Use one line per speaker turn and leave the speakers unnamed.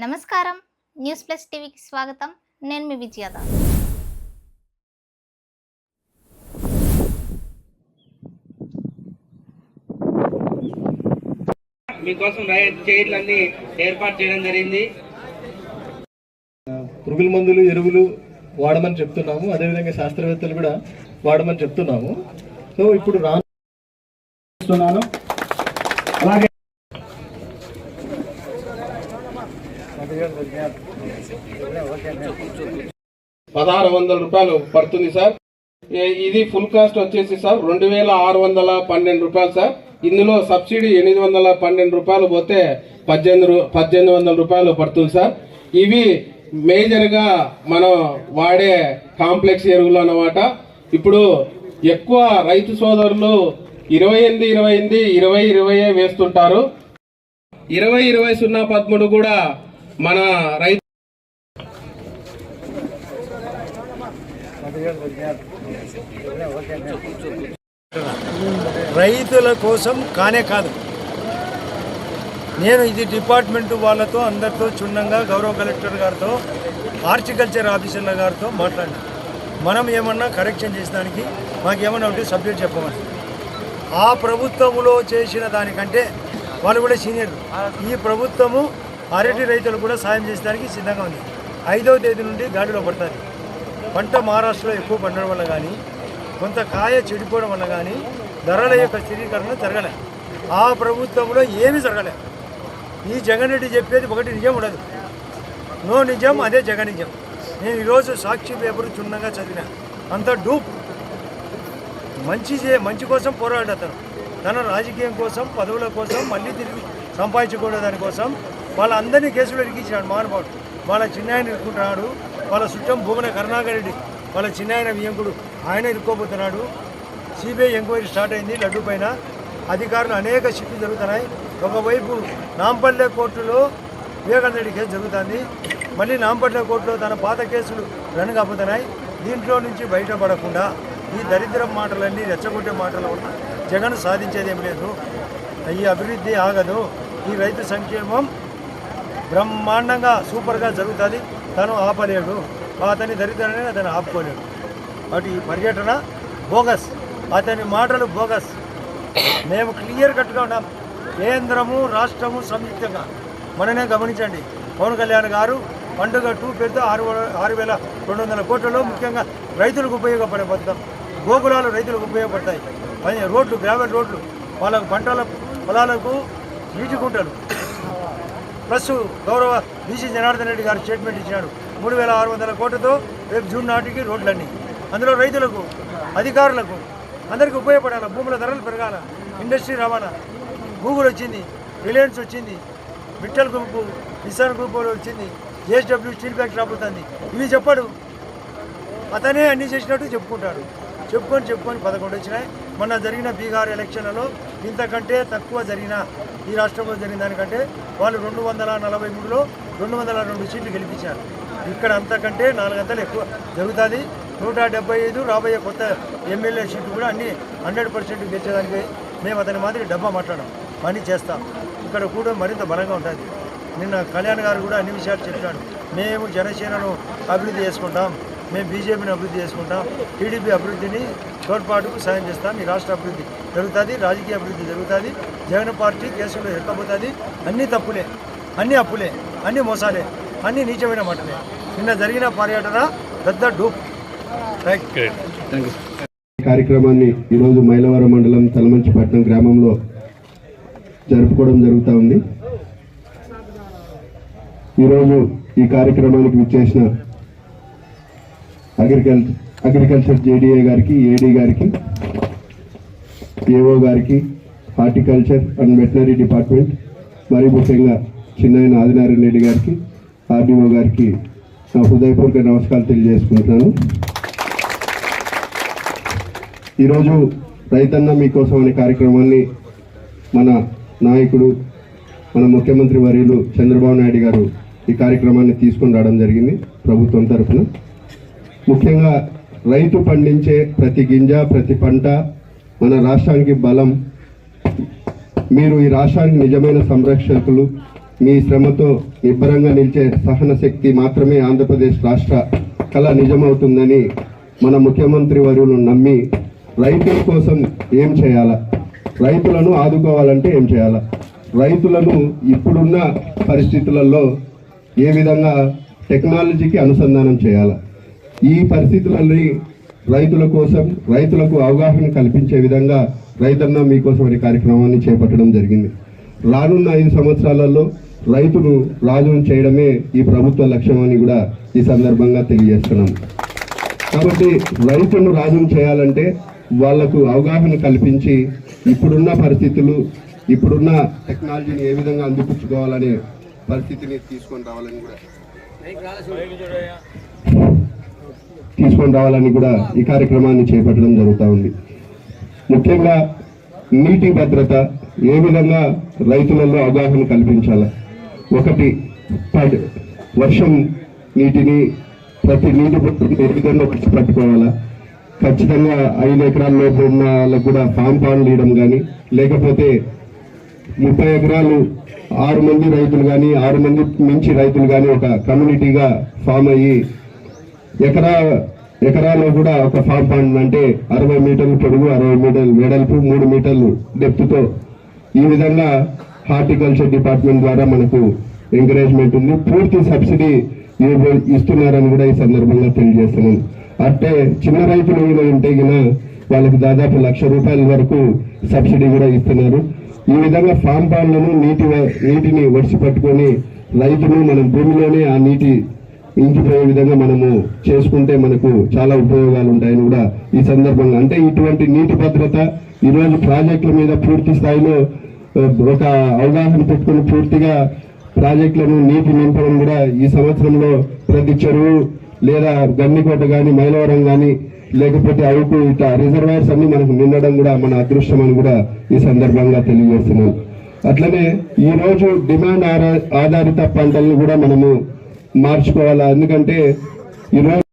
నమస్కారం. News plus టీవీకి స్వాగతం. నేను మీ విజయద
మీకోసం ఏర్పాటు చేయడం జరిగింది.
పురుగుల మందులు ఎరువులు వాడమని చెప్తున్నాము. అదేవిధంగా శాస్త్రవేత్తలు కూడా వాడమని చెప్తున్నాము. సో ఇప్పుడు రా
చేస్తున్నాను. అలాగే
పదహారు వందల రూపాయలు పడుతుంది సార్. ఇది ఫుల్ కాస్ట్ వచ్చేసి సార్ రెండు వేల ఆరు వందల పన్నెండు రూపాయలు సార్. ఇందులో సబ్సిడీ ఎనిమిది వందల పన్నెండు రూపాయలు పోతే పద్దెనిమిది రూ- పద్దెనిమిది వందల రూపాయలు పడుతుంది సార్. ఇవి మేజర్గా మనం వాడే కాంప్లెక్స్ ఎరువులు అన్నమాట. ఇప్పుడు ఎక్కువ రైతు సోదరులు ఇరవై ఎనిమిది ఇరవై ఎనిమిది ఇరవై ఇరవై వేస్తుంటారు. ఇరవై ఇరవై సున్నా పదమూడు కూడా మన రైతు
రైతుల కోసం కానే కాదు. నేను ఇది డిపార్ట్మెంట్ వాళ్ళతో అందరితో క్షుణ్ణంగా గౌరవ కలెక్టర్ గారితో హార్టికల్చర్ ఆఫీసర్ల గారితో మాట్లాడినా. మనం ఏమన్నా కరెక్షన్ చేసడానికి మాకేమన్నా ఉంటే సబ్జెక్ట్ చెప్పమని. ఆ ప్రభుత్వంలో చేసిన దానికంటే వాళ్ళు కూడా సీనియర్ ఈ ప్రభుత్వము అరటి రైతులు కూడా సాయం చేసేదానికి సిద్ధంగా ఉంది. ఐదవ తేదీ నుండి గాడిలో పడుతుంది. పంట మహారాష్ట్రలో ఎక్కువ పండడం వల్ల కానీ కొంత కాయ చెడిపోవడం వల్ల కానీ ధరల యొక్క స్థిరీకరణ జరగలే. ఆ ప్రభుత్వంలో ఏమీ జరగలే. ఈ జగన్ రెడ్డి చెప్పేది ఒకటి నిజం ఉండదు. నో నిజం అదే జగన్ నిజం. నేను ఈరోజు సాక్షి పేపర్ చున్నగా చదివిన. అంత డూప్. మంచి చే- మంచి కోసం పోరాడతాను తన రాజకీయం కోసం పదవుల కోసం మళ్ళీ తిరిగి సంపాదించుకోవడం దానికోసం వాళ్ళందరినీ కేసులు ఇరికించినాడు మహానుభావుడు వాళ్ళ చిన్నాయన ఇరుక్కుంటున్నాడు. వాళ్ళ చుట్టం భూమన కరుణాకర్ రెడ్డి వాళ్ళ చిన్నాయన వియంకుడు. ఆయన ఇరుక్కోబోతున్నాడు. సిబిఐ ఎంక్వైరీ స్టార్ట్ అయింది లడ్డు పైన. అధికారులు అనేక షిఫ్ట్లు జరుగుతున్నాయి. ఒకవైపు నాంపల్లె కోర్టులో వివేకానంద రెడ్డి కేసు జరుగుతుంది. మళ్ళీ నాంపల్లె కోర్టులో తన పాత కేసులు రన్ కాబోతున్నాయి. దీంట్లో నుంచి బయటపడకుండా ఈ దరిద్ర మాటలన్నీ రెచ్చగొట్టే మాటల వల్ల జగన్ సాధించేది ఏం లేదు. ఈ అభివృద్ధి ఆగదు. ఈ రైతు సంక్షేమం బ్రహ్మాండంగా సూపర్గా జరుగుతుంది. తను ఆపలేడు. అతని దరిద్రాన్ని అతను ఆపుకోలేడు. అటు ఈ పర్యటన బోగస్. అతని మాటలు బోగస్. మేము క్లియర్ కట్గా ఉన్నాం. కేంద్రము రాష్ట్రము సంయుక్తంగా. మననే గమనించండి. పవన్ కళ్యాణ్ గారు పండుగ టూ పెద్ద ఆరు ఆరు వేల రెండు వందల కోట్లలో ముఖ్యంగా రైతులకు ఉపయోగపడే పథకం. గోకులాలు రైతులకు ఉపయోగపడతాయి. పది రోడ్లు గ్రావెల్ రోడ్లు. వాళ్ళకు పంటల పొలాలకు నీటి గుంటలు. ప్లస్ గౌరవ బీసీ జనార్దన్ రెడ్డి గారు స్టేట్మెంట్ ఇచ్చినాడు. మూడు వేల ఆరు వందల కోట్లతో రేపు జూన్ నాటికి రోడ్లన్నీ. అందులో రైతులకు అధికారులకు అందరికీ ఉపయోగపడాలి? భూముల ధరలు పెరగాల? ఇండస్ట్రీ రవాణా గూగుల్ వచ్చింది రిలయన్స్ వచ్చింది మిట్టల్ గ్రూపు నిసాన్ గ్రూపు వచ్చింది జేఎస్డబ్ల్యూ స్టీల్ ఫ్యాక్టరీ రాబోతుంది. ఇవి చెప్పాడు. అతనే అన్ని చేసినట్టు చెప్పుకుంటాడు. చెప్పుకొని చెప్పుకొని పదకొండు వచ్చినాయి. మొన్న జరిగిన బీహార్ ఎలక్షన్లలో ఇంతకంటే తక్కువ జరిగిన ఈ రాష్ట్రంలో జరిగిన దానికంటే వాళ్ళు రెండు వందల నలభై మూడులో రెండు వందల రెండు సీట్లు గెలిపించారు. ఇక్కడ అంతకంటే నాలుగంతలు ఎక్కువ జరుగుతుంది. నూట డెబ్బై ఐదు రాబోయే కొత్త ఎమ్మెల్యే సీట్లు కూడా అన్ని హండ్రెడ్ పర్సెంట్ గెలిచేదానికి మేము అతని మాదిరి డబ్బా మాట్లాడడం పని చేస్తాం. ఇక్కడ కూడా మరింత బలంగా ఉంటుంది. నిన్న కళ్యాణ్ గారు కూడా అన్ని విషయాలు చెప్పాడు. మేము జనసేనను అభివృద్ధి చేసుకుంటాం. మేము బీజేపీని అభివృద్ధి చేసుకుంటాం టీడీపీ అభివృద్ధిని తోడ్పాటుకు సాయం చేస్తాం ఈ రాష్ట్ర అభివృద్ధి జరుగుతుంది రాజకీయ అభివృద్ధి జరుగుతుంది జగన్ పార్టీ కేసులో ఎక్కబోతుంది అన్నీ తప్పులే అన్నీ అప్పులే అన్నీ మోసాలే అన్నీ నీచమైన మాటలే. నిన్న జరిగిన పర్యటన పెద్ద డూప్. రైట్
ఈ కార్యక్రమాన్ని ఈరోజు మైలవరం మండలం తలమంచిపట్నం గ్రామంలో జరుపుకోవడం జరుగుతూ ఉంది. ఈరోజు ఈ కార్యక్రమానికి విచ్చేసిన అగ్రికల్చర్ అగ్రికల్చర్ జేడీఏ గారికి ఏడీ గారికి ఏఓ గారికి హార్టికల్చర్ అండ్ వెటనరీ డిపార్ట్మెంట్ మరీ ముఖ్యంగా చిన్నయన ఆదినారాయణ రెడ్డి గారికి ఆర్డీఓ గారికి నా హృదయపూర్వక నమస్కారాలు తెలియజేసుకుంటున్నాను. ఈరోజు రైతన్న మీకోసం అనే కార్యక్రమాన్ని మన నాయకుడు మన ముఖ్యమంత్రి వర్యులు చంద్రబాబు నాయుడు గారు ఈ కార్యక్రమాన్ని తీసుకొని రావడం జరిగింది ప్రభుత్వం తరఫున. ముఖ్యంగా రైతు పండించే ప్రతి గింజ ప్రతి పంట మన రాష్ట్రానికి బలం. మీరు ఈ రాష్ట్రానికి నిజమైన సంరక్షకులు. మీ శ్రమతో నిబ్బరంగా నిలిచే సహన శక్తి మాత్రమే ఆంధ్రప్రదేశ్ రాష్ట్ర కళ నిజమవుతుందని మన ముఖ్యమంత్రి వర్యులు నమ్మి రైతుల కోసం ఏం చేయాలా? రైతులను ఆదుకోవాలంటే ఏం చేయాలా? రైతులను ఇప్పుడున్న పరిస్థితులలో ఏ విధంగా టెక్నాలజీకి అనుసంధానం చేయాలా? ఈ పరిస్థితులని రైతుల కోసం రైతులకు అవగాహన కల్పించే విధంగా రైతన్న మీకోసం అనే కార్యక్రమాన్ని చేపట్టడం జరిగింది. రానున్న ఐదు సంవత్సరాలలో రైతును రాజును చేయడమే ఈ ప్రభుత్వ లక్ష్యం అని కూడా ఈ సందర్భంగా తెలియజేస్తున్నాం. కాబట్టి రైతును రాజును చేయాలంటే వాళ్ళకు అవగాహన కల్పించి ఇప్పుడున్న పరిస్థితులు ఇప్పుడున్న టెక్నాలజీని ఏ విధంగా అందిపుచ్చుకోవాలనే పరిస్థితిని తీసుకొని రావాలని కూడా తీసుకొని రావాలని కూడా ఈ కార్యక్రమాన్ని చేపట్టడం జరుగుతూ ఉంది. ముఖ్యంగా నీటి భద్రత ఏ విధంగా రైతులలో అవగాహన కల్పించాల? ఒకటి వర్షం నీటిని ప్రతి నీటి బొట్టును ఏ విధంగా పట్టుకోవాలా? ఖచ్చితంగా ఐదు ఎకరాల లోపు ఉన్న వాళ్ళకు కూడా ఫామ్ పాన్లు ఇవ్వడం కానీ లేకపోతే ముప్పై ఎకరాలు ఆరు మంది రైతులు కానీ ఆరు మంది మించి రైతులు కానీ ఒక కమ్యూనిటీగా ఫామ్ అయ్యి ఎకరా ఎకరాలో కూడా ఒక ఫామ్ పాండ్ అంటే అరవై మీటర్లు పొడుగు అరవై మీటర్లు వెడల్పు మూడు మీటర్లు డెప్త్తో ఈ విధంగా హార్టికల్చర్ డిపార్ట్మెంట్ ద్వారా మనకు ఎంకరేజ్మెంట్ ఉంది. పూర్తి సబ్సిడీ ఇస్తున్నారని కూడా ఈ సందర్భంగా తెలియజేస్తున్నాను అంటే చిన్న రైతులు కూడా ఉంటే గిన వాళ్ళకి దాదాపు లక్ష రూపాయల వరకు సబ్సిడీ కూడా ఇస్తున్నారు. ఈ విధంగా ఫామ్ పాండ్లను నీటి వ- నీటిని ఒడిసి పట్టుకొని రైతులు మనం భూమిలోనే ఆ నీటి ఇంకిపోయే విధంగా మనము చేసుకుంటే మనకు చాలా ఉపయోగాలు ఉంటాయని కూడా ఈ సందర్భంగా అంటే ఇటువంటి నీటి భద్రత ఈరోజు ప్రాజెక్టుల మీద పూర్తి స్థాయిలో ఒక అవగాహన పెట్టుకుని పూర్తిగా ప్రాజెక్టులను నీటి నింపడం కూడా ఈ సంవత్సరంలో ప్రతి చెరువు లేదా గన్నికోట కానీ మైలవరం కానీ లేకపోతే అవుకు ఇట్లా రిజర్వాయర్స్ అన్ని మనకు నిండడం కూడా మన అదృష్టం అని కూడా ఈ సందర్భంగా తెలియజేస్తున్నాం. అట్లనే ఈ రోజు డిమాండ్ ఆధారిత పంటలను కూడా మనము మార్చుకోవాలా? ఎందుకంటే ఈరోజు